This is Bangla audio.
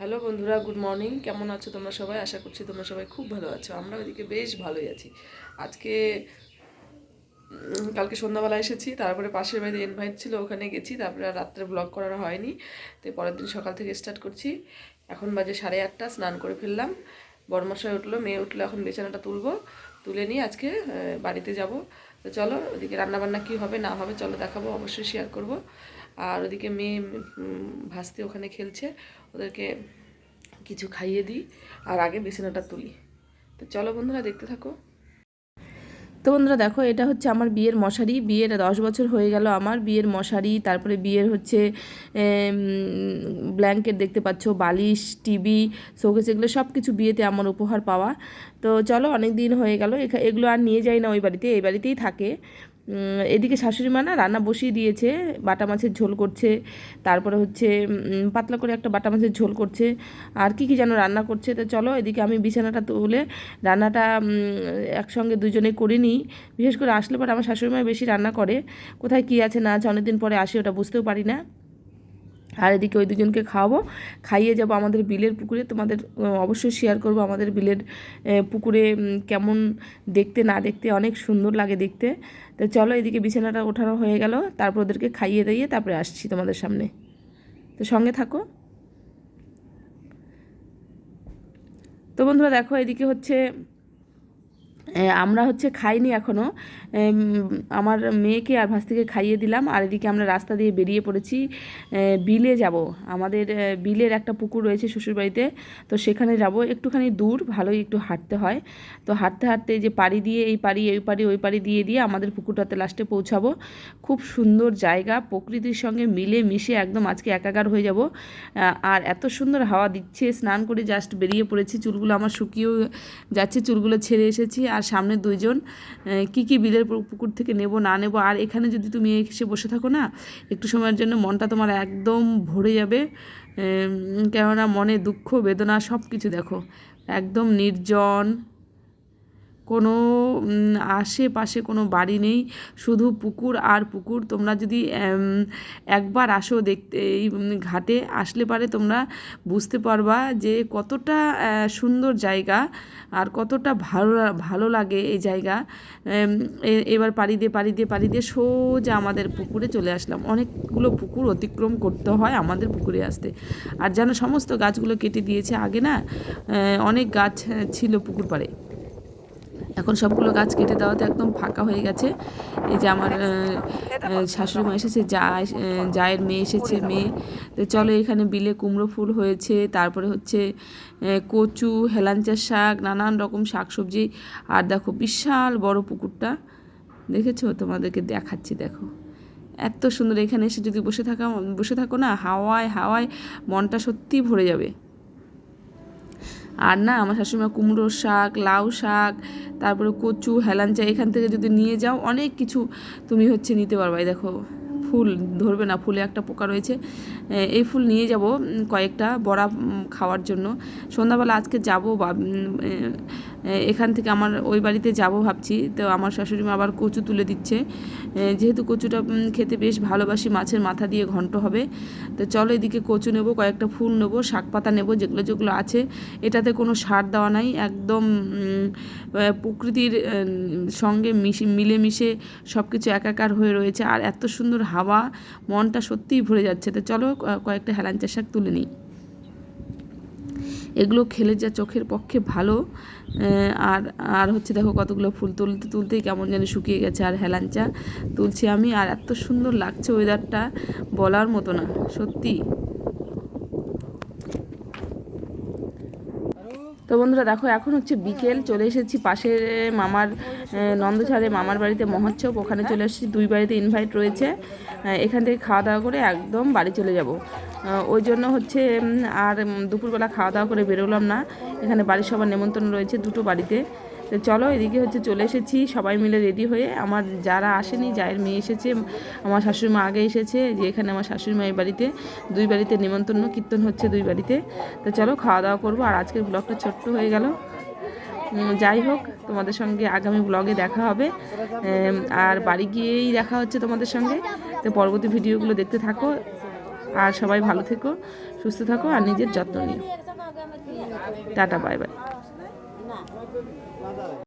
হ্যালো বন্ধুরা, গুড মর্নিং। কেমন আছো তোমরা সবাই? আশা করছি তোমরা সবাই খুব ভালো আছো। আমরা ওইদিকে বেশ ভালোই আছি। আজকে কালকে সন্ধ্যাবেলা এসেছি, তারপরে পাশের বাড়িতে ইনভাইট ছিল, ওখানে গেছি, তারপরে রাত্রে ব্লগ করানো হয়নি। তো পরের দিন সকাল থেকে স্টার্ট করছি। এখন বাজে সাড়ে আটটা, স্নান করে ফেললাম। বড়মশাই উঠল, মেয়ে উঠল, এখন বিছানাটা তুলবো। তুলে নিয়ে আজকে বাড়িতে যাব। তো চলো, ওদিকে রান্নাবান্না কী হবে, না হবে, চলো দেখাবো, অবশ্যই শেয়ার করব। আর ওদিকে মেয়ে ভাস্তি ওখানে খেলছে। ওদেরকে কিছু খাইয়ে দিই আর আগে বিছানাটা তুলি। তো চলো বন্ধুরা, দেখতে থাকো। তো বন্ধুরা, দেখো, এটা হচ্ছে আমার বিয়ের মশারি। বিয়ের দশ বছর হয়ে গেল আমার বিয়ের মশারি। তারপরে বিয়ের হচ্ছে ব্ল্যাঙ্কেট দেখতে পাচ্ছ, বালিশ, টিভি, শোকেস, এগুলো সব কিছু বিয়েতে আমার উপহার পাওয়া। তো চলো, অনেক দিন হয়ে গেল। এগুলো আর নিয়ে যাই না ওই বাড়িতে। এই বাড়িতেই থাকে। এদিকে শাশুড়ি মা না রান্না বসিয়ে দিয়েছে, বাটা মাছের ঝোল করছে, তারপরে হচ্ছে পাতলা করে একটা বাটা মাছের ঝোল করছে, আর কি কি যেন রান্না করছে, তো চলো এদিকে আমি বিছানাটা তুলে রান্নাটা একসঙ্গে দুজনে করে নিই, বিশেষ করে আসলে পরে আমার শাশুড়ি মা বেশি রান্না করে, কোথায় কি আছে না আছে অনেকদিন পরে আসি ওটা বুঝতেও পারি না। আর এদিকে ওই দুজনকে খাওয়াবো। খাইয়ে যাব আমাদের বিলের পুকুরে। তোমাদের অবশ্যই শেয়ার করব আমাদের বিলের পুকুরে কেমন দেখতে, না দেখতে, অনেক সুন্দর লাগে দেখতে। তো চলো এদিকে বিছানাটা ওঠানো হয়ে গেল। তারপর ওদেরকে খাইয়ে দিয়ে তারপরে আসছি তোমাদের সামনে। তো সঙ্গে থাকো। তো বন্ধুরা দেখো এদিকে হচ্ছে আমরা হচ্ছে খাইনি এখনও আমার মেয়েকে আর ভাস্তিকে খাইয়ে দিলাম। আর এদিকে আমরা রাস্তা দিয়ে বেরিয়ে পড়েছি। বিলে যাব। আমাদের বিলের একটা পুকুর রয়েছে শ্বশুরবাড়িতে। তো সেখানে যাব। একটুখানি দূর, ভালোই একটু হাঁটতে হয়। তো হাঁটতে হাঁটতে যে পাড়ি দিয়ে, এই পাড়ি এই পাড়ি, ওই পাড়ি দিয়ে দিয়ে আমাদের পুকুরটাতে লাস্টে পৌঁছাবো। খুব সুন্দর জায়গা। প্রকৃতির সঙ্গে মিলে মিশে একদম আজকে একাকার হয়ে যাব। আর এত সুন্দর হাওয়া দিচ্ছে। স্নান করে জাস্ট বেরিয়ে পড়েছি। চুলগুলো আমার শুকিয়েও যাচ্ছে। চুলগুলো ছেড়ে এসেছি। আর সামনে দুইজন কি কি বিলের পুকুর থেকে নেব, না নেব, আর এখানে যদি তুমি এসে বসে থাকো না, একটু সময়ের জন্য মনটা তোমার একদম ভরে যাবে। কেননা মনে দুঃখ, বেদনা সব কিছু দেখো। একদম নির্জন কোনো আশেপাশে কোনো বাড়ি নেই, শুধু পুকুর আর পুকুর। তোমরা যদি একবার আসো দেখতে, এই ঘাটে আসলে পারে তোমরা বুঝতে পারবা যে কতটা সুন্দর জায়গা আর কতটা ভালো ভালো লাগে এই জায়গা। এবার পাড়ি দিয়ে পাড়ি দিয়ে পাড়ি দিয়ে সোজা আমাদের পুকুরে চলে আসলাম। অনেকগুলো পুকুর অতিক্রম করতে হয় আমাদের পুকুরে আসতে। আর যেন সমস্ত গাছগুলো কেটে দিয়েছে আগে না অনেক গাছ ছিল পুকুর পাড়ে। এখন সবগুলো গাছ কেটে দেওয়াতে একদম ফাঁকা হয়ে গেছে। এই যে আমার শাশুড়ি মা এসেছে, যা জায়ের মেয়ে এসেছে, মেয়ে। তো চলো এখানে বিলে কুমড়ো ফুল হয়েছে, তারপরে হচ্ছে কচু হেলাঞ্চা শাক, নানান রকম শাক সবজি আর দেখো বিশাল বড় পুকুরটা, দেখেছ? তোমাদেরকে দেখাচ্ছি, দেখো। এত সুন্দর, এখানে এসে যদি বসে থাকা, বসে থাকো না, হাওয়ায় হাওয়ায় মনটা সত্যিই ভরে যাবে। আর না, আমার শাশুড়িমা কুমড়ো শাক, লাউ শাক, তারপরে কচু, হেলাঞ্চা, এখান থেকে যদি নিয়ে যাও, অনেক কিছু তুমি হচ্ছে নিতে পারবা। দেখো, ফুল, ধরবে না, ফুলে একটা পোকা রয়েছে। এই ফুল নিয়ে যাব কয়েকটা বড়া খাওয়ার জন্য। সন্ধ্যাবেলা আজকে যাব এখান থেকে আমার ওই বাড়িতে যাব ভাবছি। তো আমার শাশুড়ি মা আবার কচু তুলে দিচ্ছে। যেহেতু কচুটা খেতে বেশ ভালোবাসি, মাছের মাথা দিয়ে ঘন্ট হবে। তো চলো এদিকে কচু নেব, কয়েকটা ফুল নেব, শাক পাতা নেব, যেগুলো যেগুলো আছে। এটাতে কোনো সার দেওয়া নাই, একদম প্রকৃতির সঙ্গে মিশে, মিলেমিশে সব কিছু একাকার হয়ে রয়েছে। আর এত সুন্দর হাওয়া, মনটা সত্যিই ভরে যাচ্ছে। তো চলো কয়েকটা হেলাঞ্চা শাক তুলে নিই। এগুলো খেলে যা চোখের পক্ষে ভালো আর আর হচ্ছে দেখো কতগুলো ফুল তুলতে, তুলতেই কেমন যেন শুকিয়ে গেছে আর হেলাঞ্চা তুলছি আমি। আর এত সুন্দর লাগছে ওয়েদারটা বলার মতো না, সত্যি। তো বন্ধুরা দেখো, এখন হচ্ছে বিকেল, চলে এসেছি পাশে মামার নন্দছাড়ে মামার বাড়িতে মহোৎসব। ওখানে চলে এসেছি, দুই বাড়িতে ইনভাইট রয়েছে। এখান থেকে খাওয়া দাওয়া করে একদম বাড়ি চলে যাব। ওই জন্য হচ্ছে আর দুপুরবেলা খাওয়া দাওয়া করে বেরোলাম না। এখানে বাড়ির সবার নেমন্তন্ন রয়েছে দুটো বাড়িতে। তো চলো এদিকে হচ্ছে চলে এসেছি, সবাই মিলে রেডি হয়ে। আমার যারা আসেনি যায়ের মেয়ে এসেছে, আমার শাশুড়ি মা আগে এসেছে যে এখানে আমার শাশুড়ি মায়ের বাড়িতে, দুই বাড়িতে নেমন্তন্ন কীর্তন হচ্ছে দুই বাড়িতে। তো চলো খাওয়া দাওয়া করব, আর আজকের ব্লগটা ছোট্ট হয়ে গেল। যাই হোক, তোমাদের সঙ্গে আগামী ব্লগে দেখা হবে। আর বাড়ি গিয়েই দেখা হচ্ছে তোমাদের সঙ্গে। তো পরবর্তী ভিডিওগুলো দেখতে থাকো। আর সবাই ভালো থেকো, সুস্থ থাকো, আর নিজের যত্ন নিও। Tata bye bye